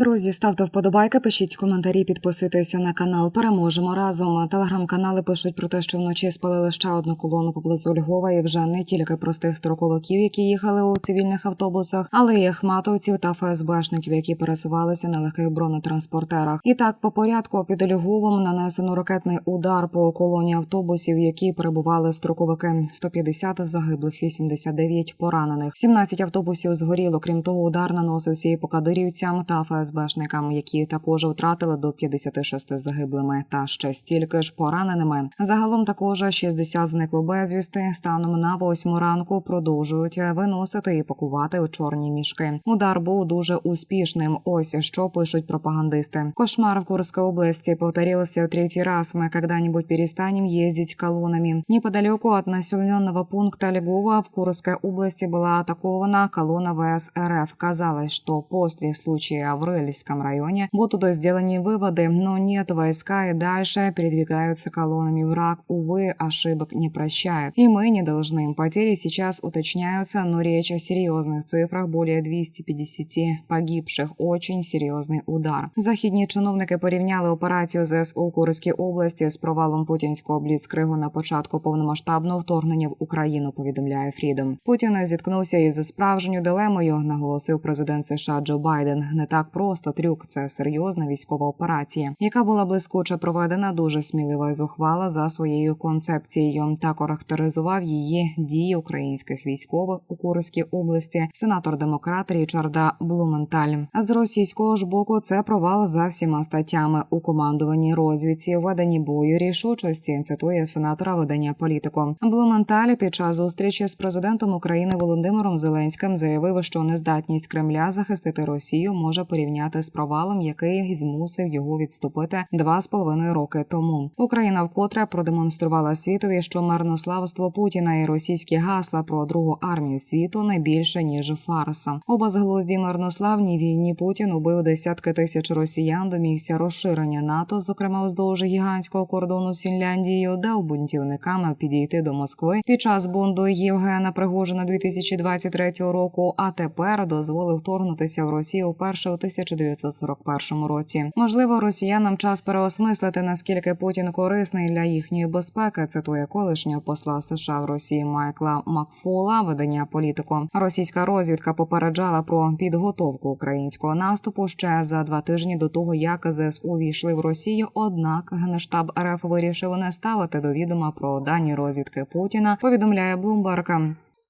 Друзі, ставте вподобайки, пишіть коментарі, підписуйтеся на канал. Переможемо разом. Телеграм-канали пишуть про те, що вночі спалили ще одну колону поблизу Львова, і вже не тільки простих строковиків, які їхали у цивільних автобусах, але й ахматовців та ФСБшників, які пересувалися на легких бронетранспортерах. І так, по порядку під Львовом нанесено ракетний удар по колоні автобусів, які перебували строковики. 150 загиблих, 89 поранених. 17 автобусів згоріло. Крім того, удар наносився і по кадирівцям та ФСБшникам, які також втратили до 56 загиблими та ще стільки ж пораненими. Загалом також 60 зникло безвісти. Станом на 8 ранку продовжують виносити і пакувати у чорні мішки. Удар був дуже успішним. Ось що пишуть пропагандисти. Кошмар в Курской области повторился в третий раз. Мы когда-нибудь перестанем ездить колоннами. Неподалеку от населенного пункта Львова в Курской области была атакована колонна ВС РФ. Казалось, что после случая в Рыльском районе будут сделаны выводы, но нет, войска и дальше передвигаются колоннами. Враг, увы, ошибок не прощает. И мы не должны. Потери сейчас уточняются, но речь о серьезных цифрах более 250 погибших. Очень серйозний удар. Західні чиновники порівняли операцію ЗСУ у Курській області з провалом путінського бліцкригу на початку повномасштабного вторгнення в Україну. Повідомляє Фрідом. Путін зіткнувся із справжньою дилемою, наголосив президент США Джо Байден. Не так просто трюк. Це серйозна військова операція, яка була блискуче проведена, дуже смілива і зухвала за своєю концепцією. Так характеризував її дії українських військових у Курській області. Сенатор демократ Річарда Блументаль. З російського ж боку це провал за всіма статтями у командуванні розвідці, веденні бою рішучості. Цитує сенатора видання політико. Блументаль під час зустрічі з президентом України Володимиром Зеленським заявив, що нездатність Кремля захистити Росію може порівняти з провалом, який змусив його відступити два з половиною роки тому. Україна вкотре продемонструвала світові, що марнославство Путіна і російські гасла про другу армію світу не більше ніж фарса. У безглуздій марнославній війні Путін убив десятки тисяч росіян. Домігся розширення НАТО, зокрема вздовж гігантського кордону з Фінляндією, дав бунтівникам підійти до Москви під час бунду Євгена Пригожина 2023 року. А тепер дозволив вторгнутися в Росію вперше у 1941 році. Можливо, росіянам час переосмислити наскільки Путін корисний для їхньої безпеки. Цитує колишнього посла США в Росії Майкла Макфола. Видання політико. Російська розвідка попереджала про підготовку українського наступу ще за два тижні до того, як ЗСУ війшли в Росію. Однак генштаб РФ вирішив не ставити до відома про дані розвідки Путіна. Повідомляє Блумберг.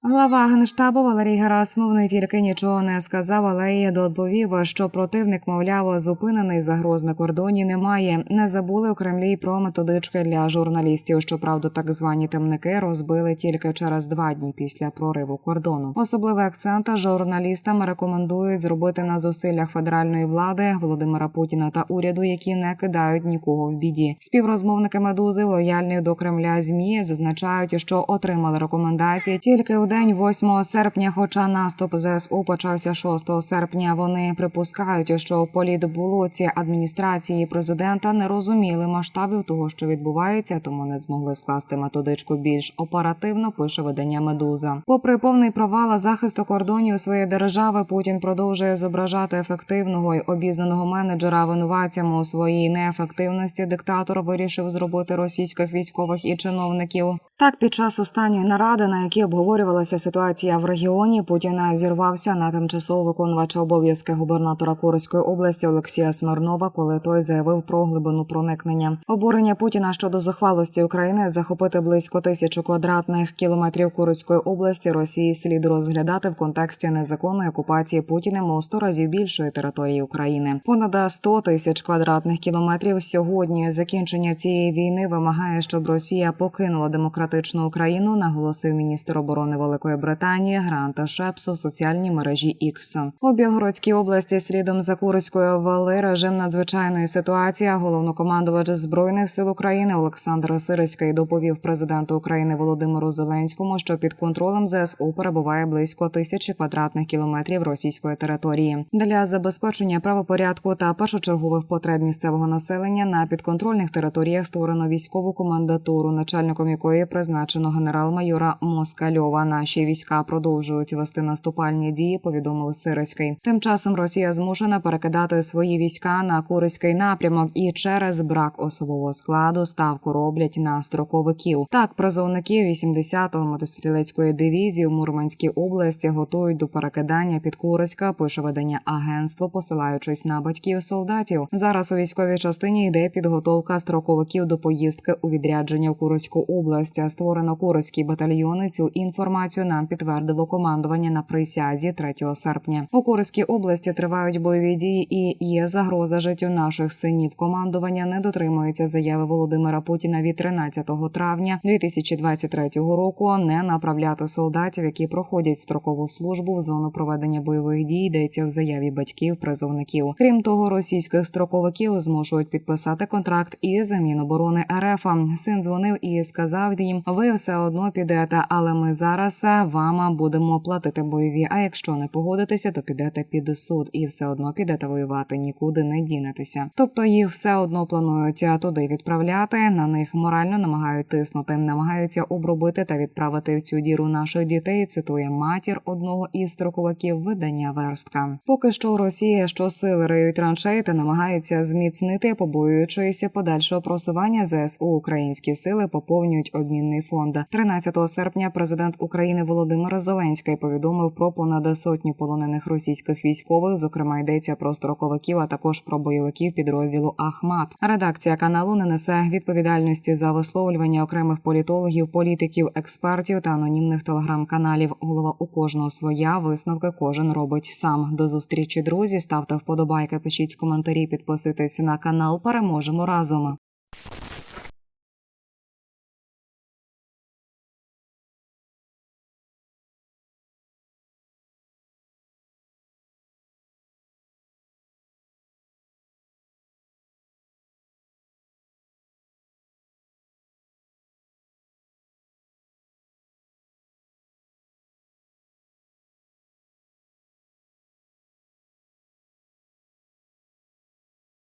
Глава генштабу Валерій Герасимов не тільки нічого не сказав, але й доповів, що противник, мовляв, зупинений загроз на кордоні немає. Не забули у Кремлі про методички для журналістів. Щоправда, так звані темники розбили тільки через два дні після прориву кордону. Особливий акцент журналістам рекомендують зробити на зусиллях федеральної влади Володимира Путіна та уряду, які не кидають нікого в біді. Співрозмовники медузи лояльних до Кремля змі зазначають, що отримали рекомендації тільки у день 8 серпня. Хоча наступ ЗСУ почався 6 серпня. Вони припускають, що політбулоці адміністрації президента не розуміли масштабів того, що відбувається, тому не змогли скласти методичку більш оперативно. Пише видання Медуза. Попри повний провал захисту кордонів своєї держави, Путін продовжує зображати ефективного й обізнаного менеджера винуватцям у своїй неефективності. Диктатор вирішив зробити російських військових і чиновників. Так, під час останньої наради, на якій обговорювалася ситуація в регіоні, Путін зірвався на тимчасово виконувача обов'язки губернатора Курської області Олексія Смирнова, коли той заявив про глибину проникнення. Обурення Путіна щодо захвалості України захопити близько тисячу квадратних кілометрів Курської області Росії слід розглядати в контексті незаконної окупації Путіним у 100 разів більшої території України. Понад 100 тисяч квадратних кілометрів сьогодні. Закінчення цієї війни вимагає, щоб Росія покинула демократичну Україну, наголосив міністр оборони Великої Британії Гранта Шепс у соціальній мережі X. У Білгородській області слідом за Курською ввели режим надзвичайної ситуації. Головнокомандувач збройних сил України Олександр Сириський доповів президенту України Володимиру Зеленському, що під контролем ЗСУ перебуває близько тисячі квадратних кілометрів російської території для забезпечення правопорядку та першочергових потреб місцевого населення на підконтрольних територіях створено військову комендатуру, начальником якої призначено генерал-майора Москальова. Наші війська продовжують вести наступальні дії. Повідомив Сирський. Тим часом Росія змушена перекидати свої війська на Курський напрямок і через брак особового складу ставку роблять на строковиків. Так, призовники 80-го мотострілецької дивізії в Мурманській області готують до перекидання під Курська. Пише видання агентство, посилаючись на батьків солдатів. Зараз у військовій частині йде підготовка строковиків до поїздки у відрядження в Курську область. Створено Курські батальйони. Цю інформацію нам підтвердило командування на присязі 3 серпня. У Курській області тривають бойові дії і є загроза життю наших синів. Командування не дотримується заяви Володимира Путіна від 13 травня 2023 року не направляти солдатів, які проходять строкову службу в зону проведення бойових дій. Йдеться в заяві батьків призовників. Крім того, російських строковиків змушують підписати контракт із Міноборони РФ. Син дзвонив і сказав їм: ви все одно підете, але ми зараз вам будемо платити бойові. А якщо не погодитеся, то підете під суд і все одно підете воювати, нікуди не дінетеся. Тобто їх все одно планують туди відправляти. На них морально намагають тиснути, намагаються обробити та відправити в цю діру наших дітей. Цитує матір одного із строковиків видання верстка. Поки що Росія щосили риють траншеї та намагаються зміцнити, побоюючися подальшого просування ЗСУ. Українські сили поповнюють обмінний фонд. 13 серпня президент України Володимир Зеленський повідомив про понад сотню полонених російських військових. Зокрема, йдеться про строковиків, а також про бойовиків підрозділу Ахмат. Редакція каналу не несе відповідальності за висловлювання окремих політологів, політиків, експертів та анонімних телеграм-каналів. Голова у кожного своя висновки кожен робить сам. До зустрічі, друзі. Ставте вподобайки, пишіть коментарі, підписуйтесь на канал. Переможемо разом.